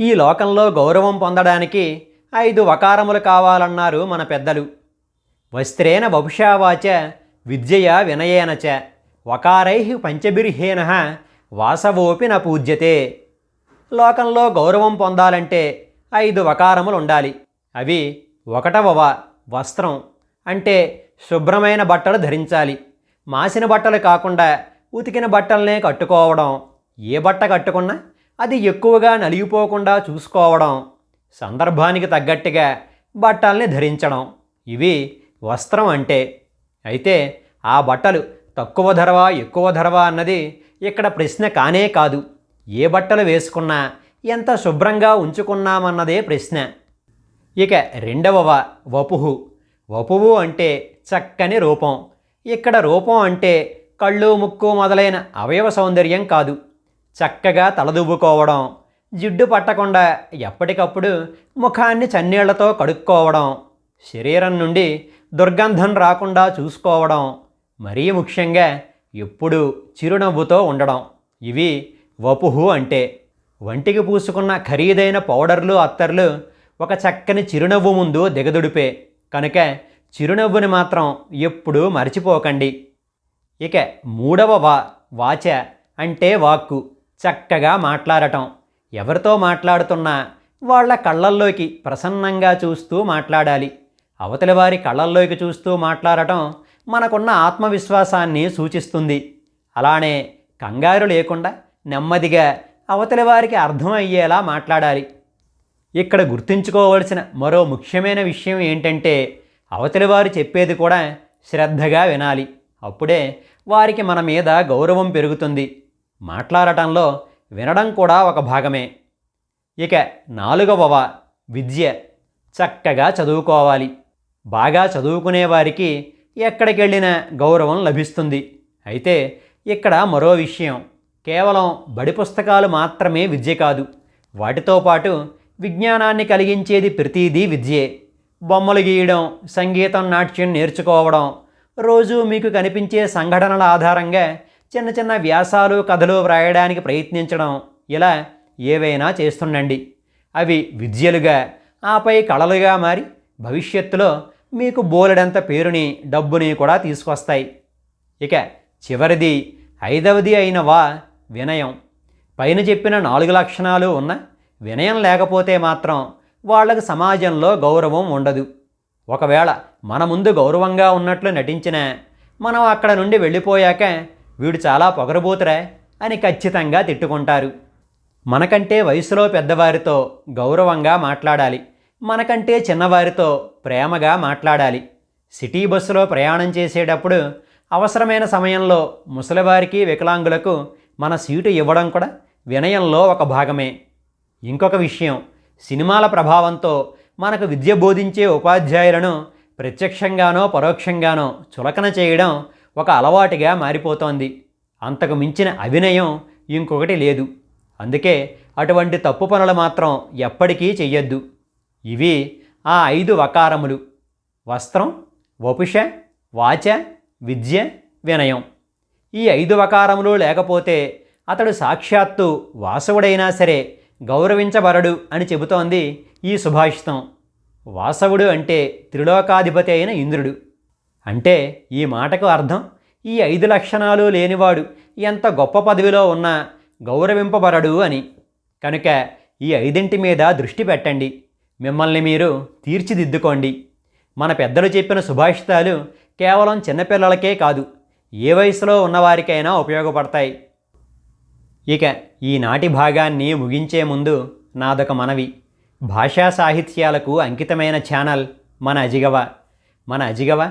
ఈ లోకంలో గౌరవం పొందడానికి ఐదు వకారములు కావాలన్నారు మన పెద్దలు. వస్త్రేణ వపుషావాచ విద్యయ వినయేనచ వకారై పంచభిర్హేన వాసవోపి న పూజ్యతే. లోకంలో గౌరవం పొందాలంటే ఐదు వకారములు ఉండాలి. అవి ఒకటవ వస్త్రం అంటే శుభ్రమైన బట్టలు ధరించాలి. మాసిన బట్టలు కాకుండా ఉతికిన బట్టలనే కట్టుకోవడం. ఏ బట్ట కట్టుకున్నా అది ఎక్కువగా నలిగిపోకుండా చూసుకోవడం సందర్భానికి తగ్గట్టుగా బట్టల్ని ధరించడం ఇవి వస్త్రం అంటే. అయితే ఆ బట్టలు తక్కువ ధరవా ఎక్కువ ధరవా అన్నది ఇక్కడ ప్రశ్న కానే కాదు. ఏ బట్టలు వేసుకున్నా ఎంత శుభ్రంగా ఉంచుకున్నామన్నదే ప్రశ్న. ఇక రెండవవ వపుహు. వపువు అంటే చక్కని రూపం. ఇక్కడ రూపం అంటే కళ్ళు ముక్కు మొదలైన అవయవ సౌందర్యం కాదు. చక్కగా తలదువ్వుకోవడం జిడ్డు పట్టకుండా ఎప్పటికప్పుడు ముఖాన్ని చన్నీళ్ళతో కడుక్కోవడం శరీరం నుండి దుర్గంధం రాకుండా చూసుకోవడం మరీ ముఖ్యంగా ఎప్పుడూ చిరునవ్వుతో ఉండడం. ఇవి వపుహు అంటే వంటికి పూసుకున్న ఖరీదైన పౌడర్లు అత్తర్లు ఒక చక్కని చిరునవ్వు ముందు దిగదుడిపే. కనుక చిరునవ్వుని మాత్రం ఎప్పుడూ మర్చిపోకండి. ఇక మూడవ వా వాచ అంటే వాక్కు. చక్కగా మాట్లాడటం. ఎవరితో మాట్లాడుతున్నా వాళ్ళ కళ్ళల్లోకి ప్రసన్నంగా చూస్తూ మాట్లాడాలి. అవతలి వారి కళ్ళల్లోకి చూస్తూ మాట్లాడటం మనకున్న ఆత్మవిశ్వాసాన్ని సూచిస్తుంది. అలానే కంగారు లేకుండా నెమ్మదిగా అవతలి వారికి అర్థమయ్యేలా మాట్లాడాలి. ఇక్కడ గుర్తుంచుకోవలసిన మరో ముఖ్యమైన విషయం ఏంటంటే అవతలి వారు చెప్పేది కూడా శ్రద్ధగా వినాలి. అప్పుడే వారికి మన మీద గౌరవం పెరుగుతుంది. మాట్లాడటంలో వినడం కూడా ఒక భాగమే. ఇక నాలుగవ విద్య చక్కగా చదువుకోవాలి. బాగా చదువుకునే వారికి ఎక్కడికి వెళ్ళినా గౌరవం లభిస్తుంది. అయితే ఇక్కడ మరో విషయం. కేవలం బడి పుస్తకాలు మాత్రమే విద్య కాదు. వాటితో పాటు విజ్ఞానాన్ని కలిగించేది ప్రతిదీ విద్యే. బొమ్మలు గీయడం సంగీతం నాట్యం నేర్చుకోవడం రోజు మీకు కనిపించే సంఘటనల ఆధారంగా చిన్న చిన్న వ్యాసాలు కథలు వ్రాయడానికి ప్రయత్నించడం ఇలా ఏవైనా చేస్తుండండి. అవి విద్యలుగా ఆపై కళలుగా మారి భవిష్యత్తులో మీకు బోలెడంత పేరుని డబ్బుని కూడా తీసుకొస్తాయి. ఇక చివరిది ఐదవది అయిన వా వినయం. పైన చెప్పిన నాలుగు లక్షణాలు ఉన్న వినయం లేకపోతే మాత్రం వాళ్ళకు సమాజంలో గౌరవం ఉండదు. ఒకవేళ మన ముందు గౌరవంగా ఉన్నట్లు నటించినా మనం అక్కడ నుండి వెళ్ళిపోయాక వీడు చాలా పొగరబోతురా అని ఖచ్చితంగా తిట్టుకుంటారు. మనకంటే వయసులో పెద్దవారితో గౌరవంగా మాట్లాడాలి. మనకంటే చిన్నవారితో ప్రేమగా మాట్లాడాలి. సిటీ బస్సులో ప్రయాణం చేసేటప్పుడు అవసరమైన సమయంలో ముసలివారికి వికలాంగులకు మన సీటు ఇవ్వడం కూడా వినయంలో ఒక భాగమే. ఇంకొక విషయం సినిమాల ప్రభావంతో మనకు విద్య బోధించే ఉపాధ్యాయులను ప్రత్యక్షంగానో పరోక్షంగానో చులకన చేయడం ఒక అలవాటుగా మారిపోతోంది. అంతకు మించిన అభినయం ఇంకొకటి లేదు. అందుకే అటువంటి తప్పు పనులు మాత్రం ఎప్పటికీ చెయ్యొద్దు. ఇవి ఆ ఐదు వకారములు. వస్త్రం వపుష వాచ విద్య వినయం. ఈ ఐదు వకారములు లేకపోతే అతడు సాక్షాత్తు వాసవుడైనా సరే గౌరవించబడడు అని చెబుతోంది ఈ సుభాషితం. వాసవుడు అంటే త్రిలోకాధిపతి అయిన ఇంద్రుడు. అంటే ఈ మాటకు అర్థం ఈ ఐదు లక్షణాలు లేనివాడు ఎంత గొప్ప పదవిలో ఉన్నా గౌరవింపబడడు అని. కనుక ఈ ఐదింటి మీద దృష్టి పెట్టండి. మిమ్మల్ని మీరు తీర్చిదిద్దుకోండి. మన పెద్దలు చెప్పిన సుభాషితాలు కేవలం చిన్నపిల్లలకే కాదు ఏ వయసులో ఉన్నవారికైనా ఉపయోగపడతాయి. ఇక ఈనాటి భాగాన్ని ముగించే ముందు నాదొక మనవి. భాషా సాహిత్యాలకు అంకితమైన ఛానల్ మన అజిగవ. మన అజిగవ